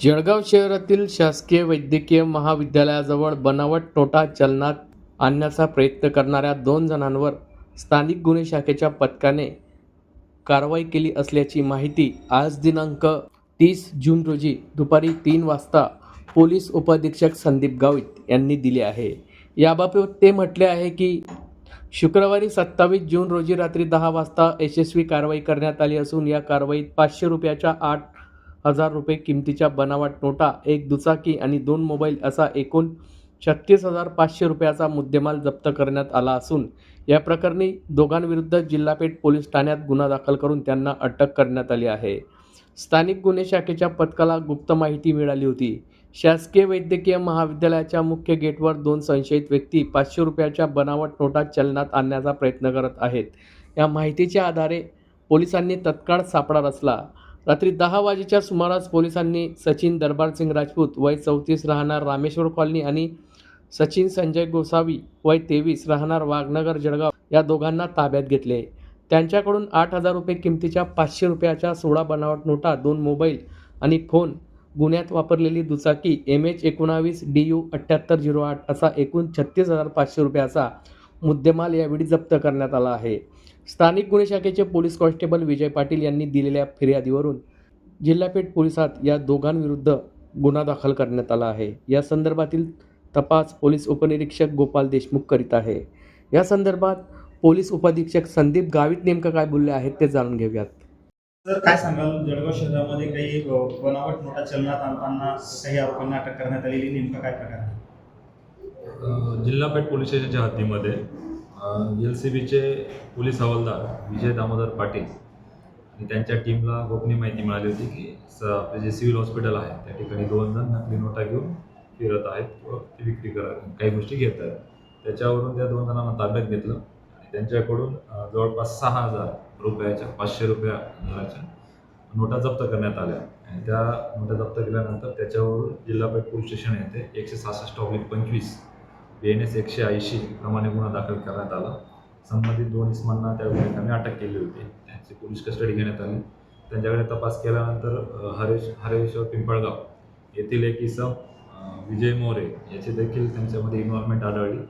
जळगाव शहरातील शासकीय वैद्यकीय महाविद्यालयाजवळ बनावट नोटा चलनात आणण्याचा प्रयत्न करणाऱ्या दोन जणांवर स्थानिक गुन्हे शाखेच्या पथकाने कारवाई केली असल्याची माहिती आज दिनांक तीस जून रोजी दुपारी तीन वाजता पोलीस उपाधीक्षक संदीप गावित यांनी दिली आहे. याबाबत ते म्हटले आहे की शुक्रवारी सत्तावीस जून रोजी रात्री दहा वाजता यशस्वी कारवाई करण्यात आली असून या कारवाईत पाचशे रुपयाच्या आठ हजार रुपये किमतीच्या बनावट नोटा एक दुचाकी आणि दोन मोबाईल असा एकूण छत्तीस हजार पाचशे रुपयाचा मुद्देमाल जप्त करण्यात आला असून या प्रकरणी दोघांविरुद्ध जिल्हापेठ पोलीस ठाण्यात गुन्हा दाखल करून त्यांना अटक करण्यात आली आहे. स्थानिक गुन्हे शाखेच्या पथकाला गुप्त माहिती मिळाली होती. शासकीय वैद्यकीय महाविद्यालयाच्या मुख्य गेटवर दोन संशयित व्यक्ती पाचशे रुपयाच्या बनावट नोटा चलनात आणण्याचा प्रयत्न करत आहेत. या माहितीच्या आधारे पोलिसांनी तत्काळ सापळा रचला. रात्री दहा वाजेच्या सुमारास पोलिसांनी सचिन दरबारसिंग राजपूत वय चौतीस राहणार रामेश्वर कॉलनी आणि सचिन संजय गोसावी वय तेवीस राहणार वाघनगर जळगाव या दोघांना ताब्यात घेतले. त्यांच्याकडून आठ हजार रुपये किमतीच्या पाचशे रुपयाच्या सोळा बनावट नोटा दोन मोबाईल आणि फोन गुन्ह्यात वापरलेली दुचाकी एम एच एकोणावीस डी यू अठ्ठ्याहत्तर झिरो आठ असा एकूण छत्तीस हजार पाचशे रुपयाचा मुद्देमाल यावेळी जप्त करण्यात आला आहे. स्थानिक गुन्हे शाखेचे पोलीस कॉन्स्टेबल विजय पाटील यांनी दिलेल्या फिर्यादीवरून जिल्हापेठ पोलिसात या दोघांविरुद्ध गुन्हा दाखल करण्यात आला आहे. या संदर्भातील तपास पोलीस उपनिरीक्षक गोपाल देशमुख करीत आहे. या संदर्भात पोलीस उपअधीक्षक संदीप गावित नेमकं काय बोलले आहेत ते जाणून घेऊयात. तर काय सांगाल? जळगाव शहरामध्ये काही बनावट नोटा चलनात आणताना काही आरोपींना अटक करण्यात आलेली नेमका काय प्रकार? जिल्हापेठ पोलीस स्टेशनच्या हद्दीमध्ये एल सी बीचे पोलीस हवालदार विजय दामोदर पाटील आणि त्यांच्या टीमला गोपनीय माहिती मिळाली होती की स आपले जे सिव्हिल हॉस्पिटल आहे त्या ठिकाणी दोन जण नकली नोटा घेऊन फिरत आहेत व ते विक्री करा काही गोष्टी घेत आहेत. त्याच्यावरून त्या दोन जणांना ताब्यात घेतलं आणि त्यांच्याकडून जवळपास सहा हजार रुपयाच्या पाचशे रुपया दराच्या नोटा जप्त करण्यात आल्या. आणि त्या नोटा जप्त केल्यानंतर त्याच्यावरून जिल्हापेठ पोलीस स्टेशन येथे एकशे सहासष्ट ऑब्लिक पंचवीस बी एन एस एकशे ऐंशी प्रमाणे गुन्हा दाखल करण्यात आला. संबंधित दोन इसमांना त्या गुन्ह्याने अटक केली होती. त्यांची पोलीस कस्टडी घेण्यात आली. त्यांच्याकडे तपास केल्यानंतर हरेश हरेश्वर पिंपळगाव येथील एक इसम विजय मोरे याची देखील त्यांच्यामध्ये इन्व्हॉल्वमेंट आढळली.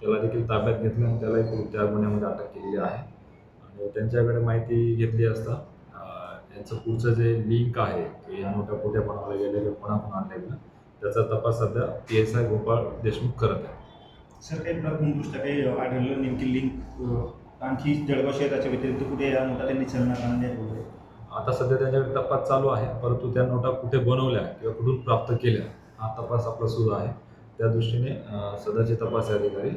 त्याला देखील ताब्यात घेतलं आणि त्यालाही त्या गुन्ह्यामध्ये अटक केलेली आहे. आणि त्यांच्याकडे माहिती घेतली असता त्यांचं यांचं पुढचं जे लिंक आहे की या मोठ्या कुठे बनवलं गेल्या किंवा कोणाकडून आणलेल्या त्याचा तपास सध्या P S I Gopal Deshmukh करत आहे. सर काही प्रथमदृष्ट्या काही आढळलं नेमकी लिंक आणखी जळगाव शहराच्या व्यतिरिक्त कुठे या नोटा त्यांनी चलनात आणल्या वगैरे? आता सध्या त्यांच्याकडे तपास चालू आहे परंतु त्या नोटा कुठे बनवल्या किंवा कुठून प्राप्त केल्या हा तपास आपला सुरू आहे. त्या दृष्टीने सदरचे सध्याचे तपास अधिकारी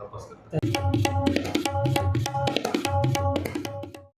तपास करतात.